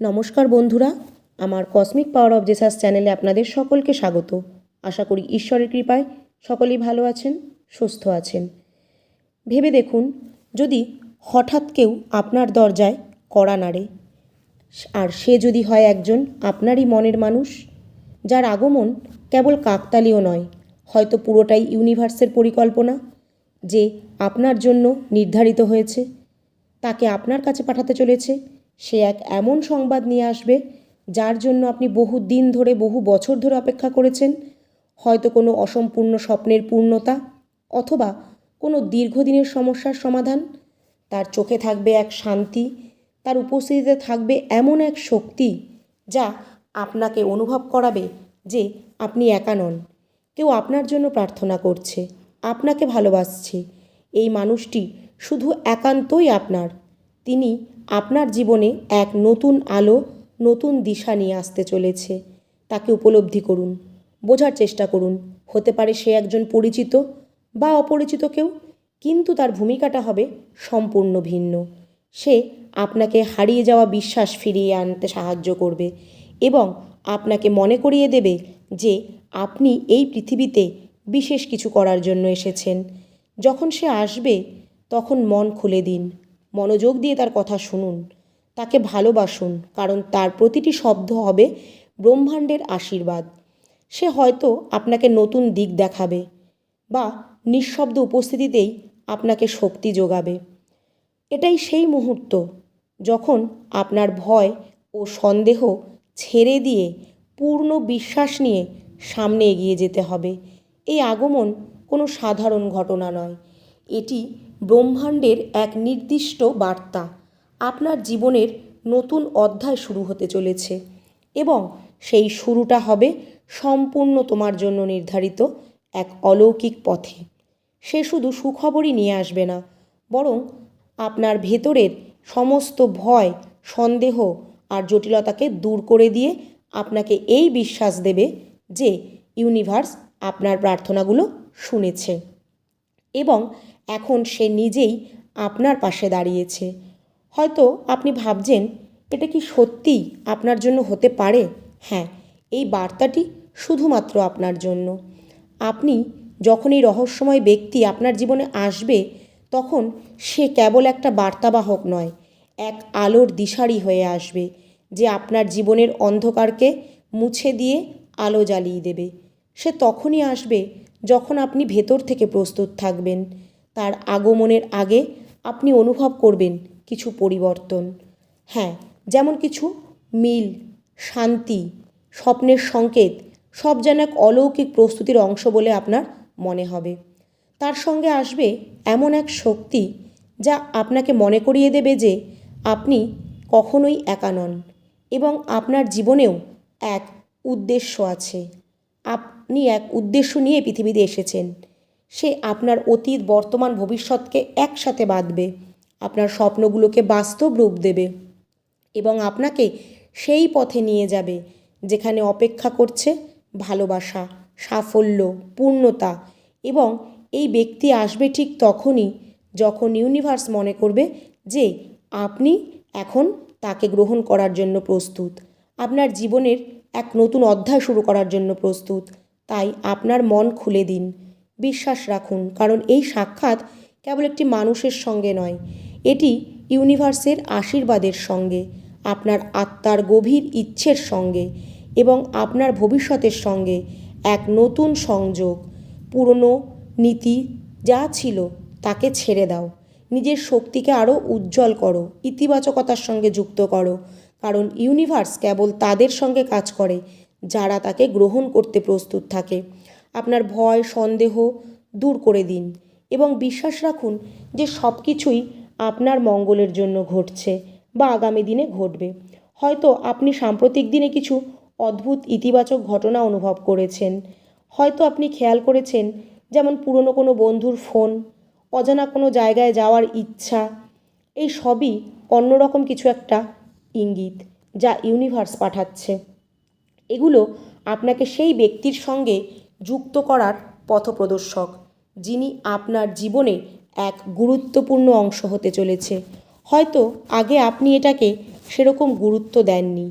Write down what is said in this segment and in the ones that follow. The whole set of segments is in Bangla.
নমস্কার বন্ধুরা, আমার কসমিক পাওয়ার অফ জেসাস চ্যানেলে আপনাদের সকলকে স্বাগত। আশা করি ঈশ্বরের কৃপায় সকলেই ভালো আছেন, সুস্থ আছেন। ভেবে দেখুন, যদি হঠাৎ কেউ আপনার দরজায় কড়া নাড়ে, আর সে যদি হয় একজন আপনারই মনের মানুষ, যার আগমন কেবল কাকতালীয় নয়, হয়তো পুরোটাই ইউনিভার্সের পরিকল্পনা, যে আপনার জন্য নির্ধারিত হয়েছে, তাকে আপনার কাছে পাঠাতে চলেছে সে এক এমন সংবাদ নিয়ে আসবে, যার জন্য আপনি বহু দিন ধরে, বহু বছর ধরে অপেক্ষা করেছেন। হয়তো কোনো অসম্পূর্ণ স্বপ্নের পূর্ণতা অথবা কোনো দীর্ঘদিনের সমস্যার সমাধান। তার চোখে থাকবে এক শান্তি, তার উপস্থিতিতে থাকবে এমন এক শক্তি যা আপনাকে অনুভব করাবে যে আপনি একা নন। কেউ আপনার জন্য প্রার্থনা করছে, আপনাকে ভালোবাসছে। এই মানুষটি শুধু একান্তই আপনার। তিনি আপনার জীবনে এক নতুন আলো, নতুন দিশা নিয়ে আসতে চলেছে। তাকে উপলব্ধি করুন, বোঝার চেষ্টা করুন, হতে পারে সে একজন পরিচিত বা অপরিচিত কেউ, কিন্তু তার ভূমিকাটা হবে সম্পূর্ণ ভিন্ন। সে আপনাকে হারিয়ে যাওয়া বিশ্বাস ফিরিয়ে আনতে সাহায্য করবে এবং আপনাকে মনে করিয়ে দেবে যে আপনি এই পৃথিবীতে বিশেষ কিছু করার জন্য এসেছেন। যখন সে আসবে, তখন মন খুলে দিন। মনোযোগ দিয়ে তার কথা শুনুন। তাকে ভালোবাসুন, কারণ তার প্রতিটি শব্দ হবে ব্রহ্মাণ্ডের আশীর্বাদ। সে হয়তো আপনাকে নতুন দিক দেখাবে বা নিঃশব্দ উপস্থিতিতেই আপনাকে শক্তি যোগাবে। এটাই সেই মুহূর্ত যখন আপনার ভয় ও সন্দেহ ছেড়ে দিয়ে পূর্ণ বিশ্বাস নিয়ে সামনে এগিয়ে যেতে হবে। এই আগমন কোনো সাধারণ ঘটনা নয়। এটি ব্রহ্মাণ্ডের এক নির্দিষ্ট বার্তা। আপনার জীবনের নতুন অধ্যায় শুরু হতে চলেছে এবং সেই শুরুটা হবে সম্পূর্ণ তোমার জন্য নির্ধারিত এক অলৌকিক পথে। সে শুধু সুখবরই নিয়ে আসবে না, বরং আপনার ভেতরের সমস্ত ভয়, সন্দেহ আর জটিলতাকে দূর করে দিয়ে আপনাকে এই বিশ্বাস দেবে যে ইউনিভার্স আপনার প্রার্থনাগুলো শুনেছে এবং এখন সে নিজেই আপনার পাশে দাঁড়িয়েছে। হয়তো আপনি ভাবছেন, এটা কি সত্যিই আপনার জন্য হতে পারে? হ্যাঁ এই বার্তাটি শুধুমাত্র আপনার জন্য। আপনি যখন এই রহস্যময় ব্যক্তি আপনার জীবনে আসবে, তখন সে কেবল একটা বার্তাবাহক নয়, এক আলোর দিশারি হয়ে আসবে, যে আপনার জীবনের অন্ধকারকে মুছে দিয়ে আলো জ্বালিয়ে দেবে। সে তখনই আসবে যখন আপনি ভেতর থেকে প্রস্তুত থাকবেন। তার আগমনের আগে আপনি অনুভব করবেন কিছু পরিবর্তন। হ্যাঁ যেমন কিছু মিল, শান্তি, স্বপ্নের সংকেত, সব যেন এক অলৌকিক প্রস্তুতির অংশ বলে আপনার মনে হবে। তার সঙ্গে আসবে এমন এক শক্তি যা আপনাকে মনে করিয়ে দেবে যে আপনি কখনোই একা নন এবং আপনার জীবনেও এক উদ্দেশ্য আছে। আপনি এক উদ্দেশ্য নিয়ে পৃথিবীতে এসেছেন। সে আপনার অতীত, বর্তমান, ভবিষ্যৎকে একসাথে বাঁধবে। আপনার স্বপ্নগুলোকে বাস্তব রূপ দেবে এবং আপনাকে সেই পথে নিয়ে যাবে, যেখানে অপেক্ষা করছে ভালোবাসা, সাফল্য, পূর্ণতা এবং এই ব্যক্তি আসবে ঠিক তখনই যখন ইউনিভার্স মনে করবে যে আপনি এখন তাকে গ্রহণ করার জন্য প্রস্তুত। আপনার জীবনের এক নতুন অধ্যায় শুরু করার জন্য প্রস্তুত। তাই আপনার মন খুলে দিন। বিশ্বাস রাখুন, কারণ এই সাক্ষাৎ কেবল একটি মানুষের সঙ্গে নয়, এটি ইউনিভার্সের আশীর্বাদের সঙ্গে, আপনার আত্মার গভীর ইচ্ছের সঙ্গে এবং আপনার ভবিষ্যতের সঙ্গে এক নতুন সংযোগ, পুরনো নীতি যা ছিল তাকে ছেড়ে দাও, নিজের শক্তিকে আরও উজ্জ্বল করো, ইতিবাচকতার সঙ্গে যুক্ত করো, কারণ ইউনিভার্স কেবল তাদের সঙ্গে কাজ করে, যারা তাকে গ্রহণ করতে প্রস্তুত থাকে। আপনার ভয়, সন্দেহ দূর করে দিন এবং বিশ্বাস রাখুন যে সব কিছুই আপনার মঙ্গলের জন্য ঘটছে বা আগামী দিনে ঘটবে। হয়তো আপনি সাম্প্রতিক দিনে কিছু অদ্ভুত, ইতিবাচক ঘটনা অনুভব করেছেন। হয়তো আপনি খেয়াল করেছেন যেমন পুরনো কোনো বন্ধুর ফোন, অজানা কোনো জায়গায় যাওয়ার ইচ্ছা, এই সবই অন্যরকম কিছু একটা ইঙ্গিত যা ইউনিভার্স পাঠাচ্ছে। এগুলো আপনাকে সেই ব্যক্তির সঙ্গে যুক্ত করার পথপ্রদর্শক, যিনি আপনার জীবনে এক গুরুত্বপূর্ণ অংশ হতে চলেছে। হয়তো আগে আপনি এটাকে সেরকম গুরুত্ব দেননি,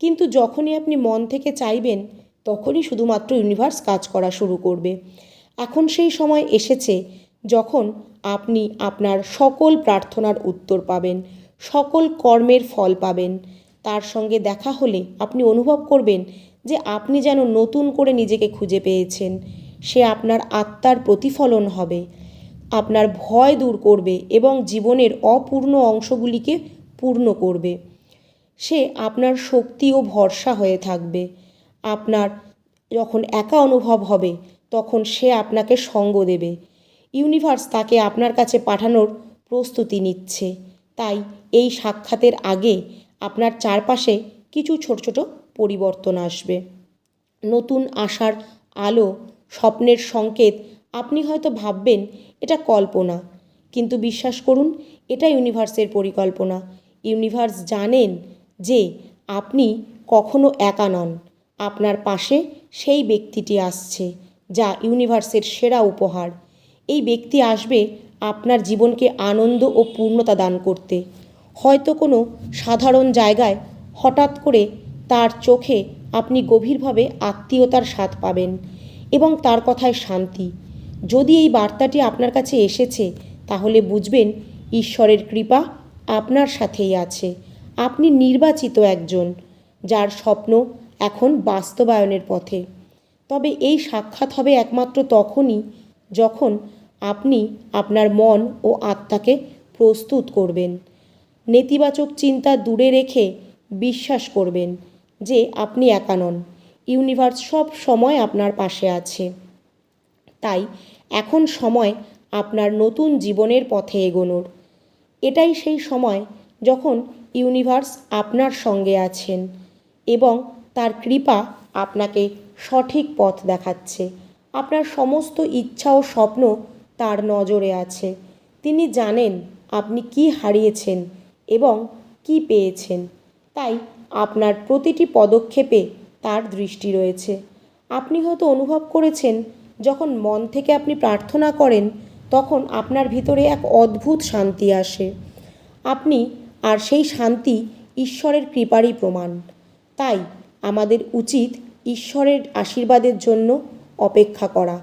কিন্তু যখনই আপনি মন থেকে চাইবেন, তখনই শুধুমাত্র ইউনিভার্স কাজ করা শুরু করবে। এখন সেই সময় এসেছে যখন আপনি আপনার সকল প্রার্থনার উত্তর পাবেন, সকল কর্মের ফল পাবেন। তার সঙ্গে দেখা হলে আপনি অনুভব করবেন যে আপনি যেন নতুন করে নিজেকে খুঁজে পেয়েছেন, সে আপনার আত্মার প্রতিফলন হবে। আপনার ভয় দূর করবে এবং জীবনের অপূর্ণ অংশগুলিকে পূর্ণ করবে। সে আপনার শক্তি ও ভরসা হয়ে থাকবে। আপনার যখন একা অনুভব হবে, তখন সে আপনাকে সঙ্গ দেবে। ইউনিভার্স তাকে আপনার কাছে পাঠানোর প্রস্তুতি নিচ্ছে। তাই এই সাক্ষাতের আগে আপনার চারপাশে কিছু ছোট ছোট পরিবর্তন আসবে। নতুন আশার আলো, স্বপ্নের সংকেত, আপনি হয়তো ভাববেন, এটা কল্পনা। কিন্তু বিশ্বাস করুন, এটা ইউনিভার্সের পরিকল্পনা। ইউনিভার্স জানেন যে আপনি কখনো একা নন। আপনার পাশে সেই ব্যক্তিটি আসছে, যা ইউনিভার্সের সেরা উপহার। এই ব্যক্তি আসবে আপনার জীবনকে আনন্দ ও পূর্ণতা দান করতে। হয়তো কোনো সাধারণ জায়গায় হঠাৎ করে তার চোখে আপনি গভীরভাবে আত্মীয়তার স্বাদ পাবেন এবং তার কথায় শান্তি। যদি এই বার্তাটি আপনার কাছে এসেছে, তাহলে বুঝবেন ঈশ্বরের কৃপা আপনার সাথেই আছে। আপনি নির্বাচিত একজন, যার স্বপ্ন এখন বাস্তবায়নের পথে। তবে এই সাক্ষাৎ হবে একমাত্র তখনই যখন আপনি আপনার মন ও আত্মাকে প্রস্তুত করবেন। নেতিবাচক চিন্তা দূরে রেখে বিশ্বাস করবেন। যে আপনি একা নন। ইউনিভার্স সব সময় আপনার পাশে আছে। তাই এখন সময় আপনার নতুন জীবনের পথে এগোনোর। এটাই সেই সময় যখন ইউনিভার্স আপনার সঙ্গে আছেন এবং তার কৃপা আপনাকে সঠিক পথ দেখাচ্ছে। আপনার সমস্ত ইচ্ছা ও স্বপ্ন তার নজরে আছে। তিনি জানেন আপনি কি হারিয়েছেন এবং কি পেয়েছেন। তাই আপনার প্রতিটি পদক্ষেপে তার দৃষ্টি রয়েছে। আপনি হয়তো অনুভব করেছেন, যখন মন থেকে আপনি প্রার্থনা করেন, তখন আপনার ভিতরে এক অদ্ভুত শান্তি আসে। আপনি আর সেই শান্তি ঈশ্বরের কৃপারই প্রমাণ। তাই আমাদের উচিত ঈশ্বরের আশীর্বাদের জন্য অপেক্ষা করা।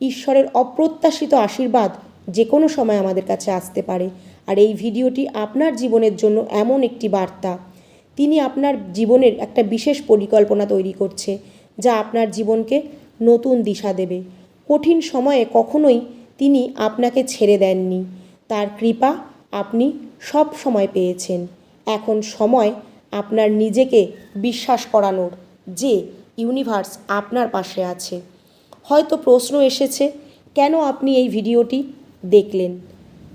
ঈশ্বরের অপ্রত্যাশিত আশীর্বাদ যে কোনো সময় আমাদের কাছে আসতে পারে। আর এই ভিডিওটি আপনার জীবনের জন্য এমন একটি বার্তা। তিনি আপনার জীবনের একটা বিশেষ পরিকল্পনা তৈরি করছে, যা আপনার জীবনকে নতুন দিশা দেবে। কঠিন সময়ে কখনোই তিনি আপনাকে ছেড়ে দেননি। তার কৃপা আপনি সব সময় পেয়েছেন। এখন সময় আপনার নিজেকে বিশ্বাস করানোর, যে ইউনিভার্স আপনার পাশে আছে। হয়তো প্রশ্ন এসেছে, কেন আপনি এই ভিডিওটি দেখলেন?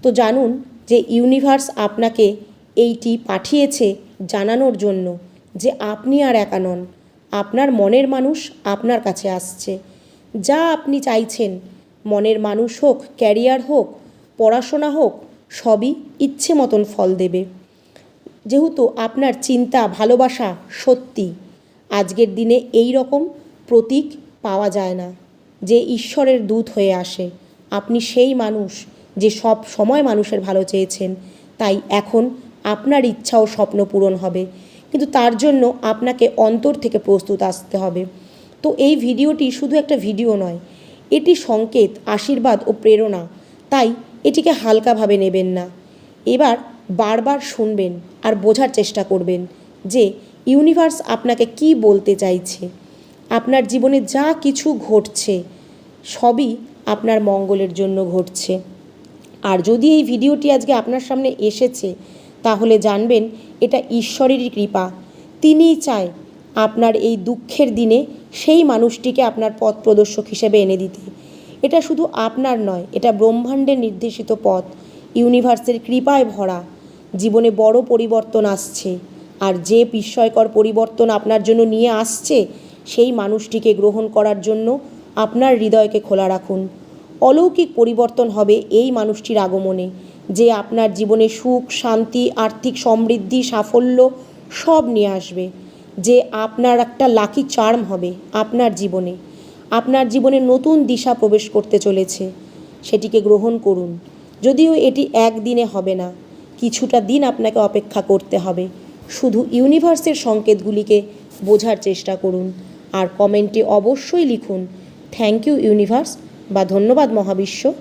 তো জানুন যে ইউনিভার্স আপনাকে এইটি পাঠিয়েছে জানানোর জন্য যে আপনি আর একা নন। আপনার মনের মানুষ আপনার কাছে আসছে। যা আপনি চাইছেন, মনের মানুষ হোক, ক্যারিয়ার হোক, পড়াশোনা হোক, সবই ইচ্ছে মতন ফল দেবে। যেহেতু আপনার চিন্তা, ভালোবাসা সত্যি, আজকের দিনে এই রকম প্রতীক পাওয়া যায় না যে ঈশ্বরের দূত হয়ে আসে। আপনি সেই মানুষ যে সব সময় মানুষের ভালো চেয়েছেন, তাই এখন আপনার ইচ্ছা ও স্বপ্ন পূরণ হবে। কিন্তু তার জন্য আপনাকে অন্তর থেকে প্রস্তুত আসতে হবে। তো এই ভিডিওটি শুধু একটা ভিডিও নয়, এটি সংকেত, আশীর্বাদ ও প্রেরণা। তাই এটিকে হালকাভাবে নেবেন না। এবার বারবার শুনবেন আর বোঝার চেষ্টা করবেন যে ইউনিভার্স আপনাকে কি বলতে চাইছে। আপনার জীবনে যা কিছু ঘটছে, সবই আপনার মঙ্গলের জন্য ঘটছে। আর যদি এই ভিডিওটি আজকে আপনার সামনে এসেছে তাহলে জানবেন এটা ঈশ্বরেরই কৃপা। তিনিই চায় আপনার এই দুঃখের দিনে সেই মানুষটিকে আপনার পথ প্রদর্শক হিসেবে এনে দিতে। এটা শুধু আপনার নয়, এটা ব্রহ্মাণ্ডের নির্দেশিত পথ। ইউনিভার্সের কৃপায় ভরা। জীবনে বড় পরিবর্তন আসছে। আর যে বিস্ময়কর পরিবর্তন আপনার জন্য নিয়ে আসছে, সেই মানুষটিকে গ্রহণ করার জন্য আপনার হৃদয়কে খোলা রাখুন। অলৌকিক পরিবর্তন হবে এই মানুষটির আগমনে। যে আপনার জীবনে সুখ, শান্তি, আর্থিক সমৃদ্ধি, সাফল্য সব নিয়ে আসবে। যে আপনার একটা লাকি চার্ম হবে আপনার জীবনে। আপনার জীবনে নতুন দিশা প্রবেশ করতে চলেছে। সেটিকে গ্রহণ করুন। যদিও এটি একদিনে হবে না, কিছুটা দিন আপনাকে অপেক্ষা করতে হবে। শুধু ইউনিভার্সের সংকেতগুলিকে বোঝার চেষ্টা করুন। আর কমেন্টে অবশ্যই লিখুন থ্যাংক ইউ ইউনিভার্স বা ধন্যবাদ, মহাবিশ্ব